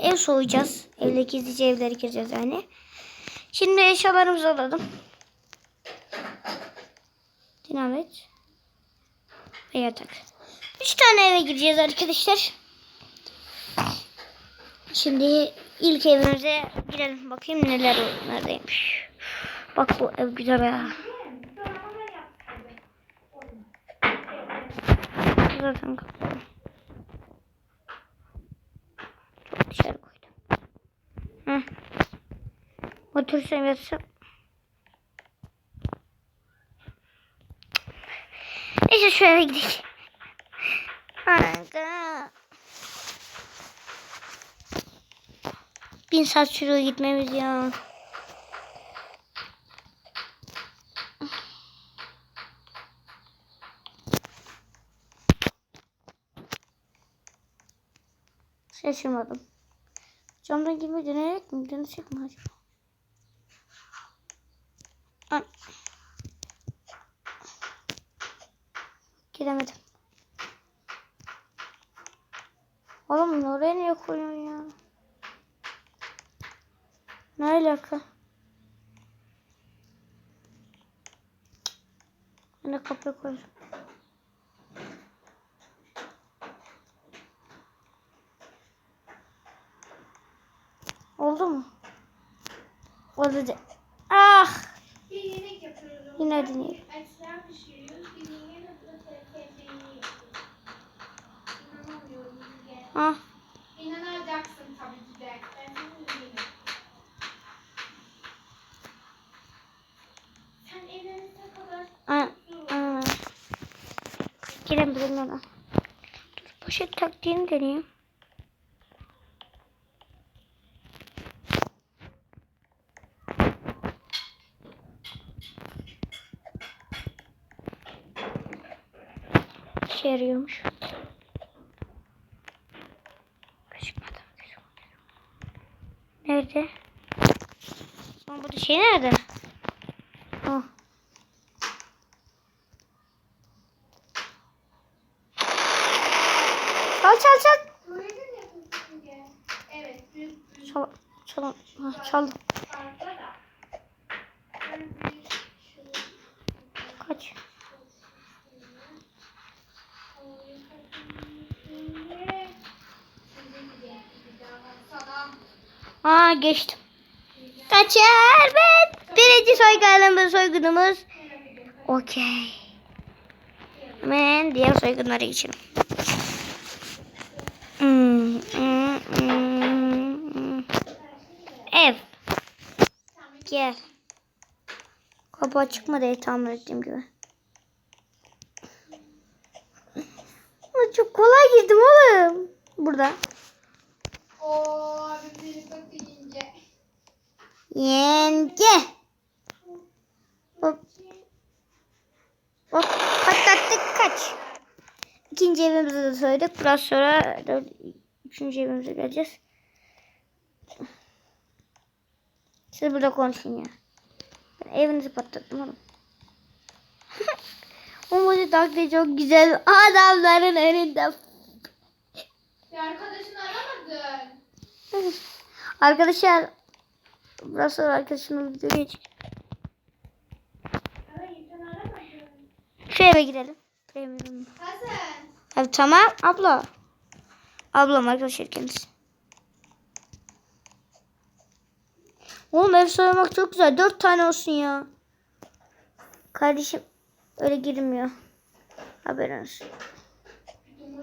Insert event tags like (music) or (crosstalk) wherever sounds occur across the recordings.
ev soyacağız. Evle gizlice evleri gireceğiz yani. Şimdi eşyalarımızı alalım. Dinamit. Ve yatak. Üç tane eve gireceğiz arkadaşlar. Şimdi ilk evimize girelim. Bakayım neler neredeymiş. Bak bu ev güzel ya. Zaten kapalı. Otursam yatsam. Neyse eve gidelim. Ana. Bin saat sürüyor gitmemiz ya. Şaşırmadım. Camdan gibi dönerek mi? Dönecek mi acaba? Giremedim. Oğlum oraya niye koyuyorsun ya? Ne alaka? Ben de kapıya koyacağım. Oldu mu? Oldu de. Ah! Yine deneyelim. Ah. İnanacaksın tabii ki de. Ben senin iyiyim. Sen evlenene kadar Ah. ah. Giremedim ona. Dur poşet taktiğini deneyeyim. İşe yarıyormuş. Nerede? Ama bu şey nerede? Ah. Çal çal çal. Çal. Çal. Şöyle Kaç. Aa geçtim. Kaçar ben. Birinci soygunumuz soygunumuz. Okey. Hemen diğer soygunlara geçelim. Ev. Gel. Kapı açık mı diye tahmin ettiğim gibi. Çok kolay girdim oğlum. Burada. Bakınca. Yenge. Hop. Hop. Patlattık kaç. İkinci evimizi de söyledik. Biraz sonra dört, üçüncü evimize geleceğiz. Siz burada konuşun ya. Ben evinizi patlattım oğlum. (laughs) Umudu taklidi çok güzel. Adamların önünde. Arkadaşlar biraz sonra arkadaşımla video geç. Hayır sen aramadın. Şu eve girelim. Premium. Abi tamam abla. Ablam arkadaşlar kendisi. Oğlum ev soymak çok güzel. Dört tane olsun ya. Kardeşim öyle girmiyor. Haberin olsun.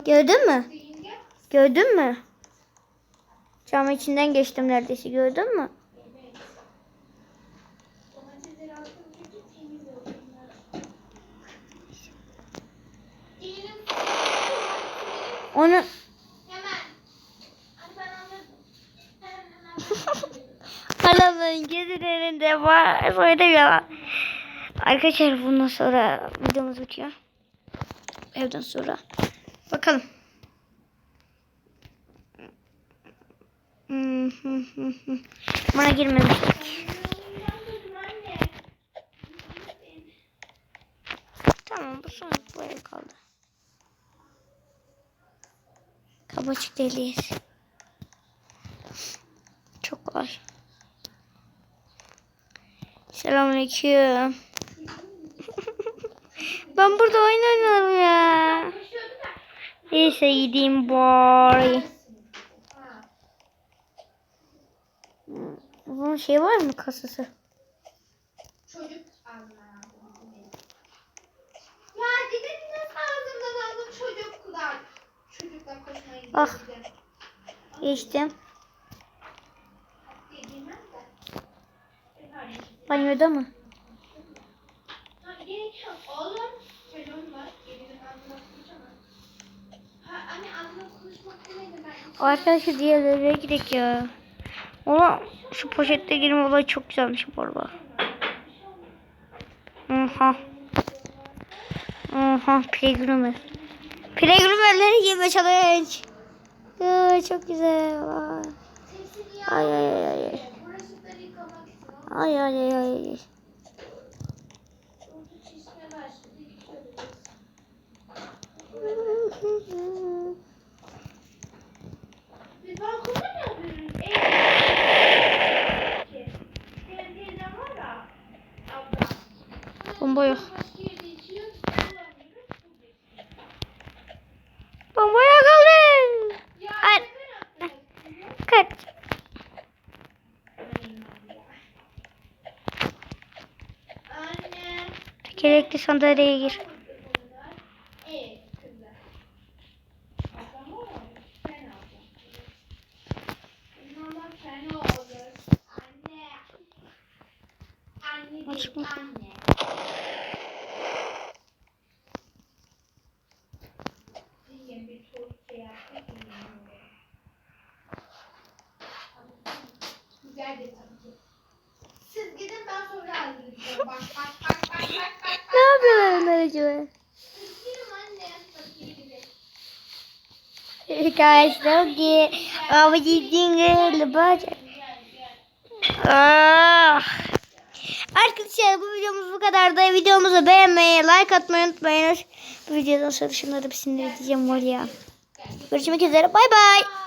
Gördün mü? Gördün mü? Cam içinden geçtim neredeyse. Gördün mü? Onu gözünün önünde var. Soydum ya. Arkadaşlar bundan sonra videomuz bitiyor. Evden sonra. Bakalım. Bana girmemiştik. Tamam bu son bu ev kaldı. Kapı açık değiliz. Ay. Selamünaleyküm. (laughs) ben burada oyun oynuyorum ya. Neyse gideyim bari. Bunun şey var mı kasası? Çocuk. Ya dedim nasıl ağzımdan aldım çocuklar. Çocuklar koşmaya gidiyor. Ah. Geçtim. Banyoda mı? Oğlum çocuğum var. Anne konuşmak ben. Arkadaşlar diğer eve gidelim ya. Ulan şu poşette girme olayı çok güzelmiş bu arada. Playgroom ev. Playgroom evleri gibi challenge. Ya, çok güzel. Ay ay ay ay. ay. Ay ay ay kaldım. Ya Ay. neden yapıyorsun? Kaç. Tekerlekli sandalyeye gir. Evet kızlar. Ablam o Sen ablam. İnanmak sen olur. Anne. Anne değil Açma. anne. Diye bir tost şey yaptık. inanıyorum. Güzel de tabii ki. Siz gidin ben sonra hazırlayacağım. Bak bak bak bak bak bak. Ne yapıyorlar onlar acaba? Arkadaşlar ki ama. Gel gel. Ah. Arkadaşlar bu videomuz bu kadar da videomuzu beğenmeyi, like atmayı unutmayın. Bu videodan sonra şunları bir sinir edeceğim var ya. Görüşmek üzere. Bay bay.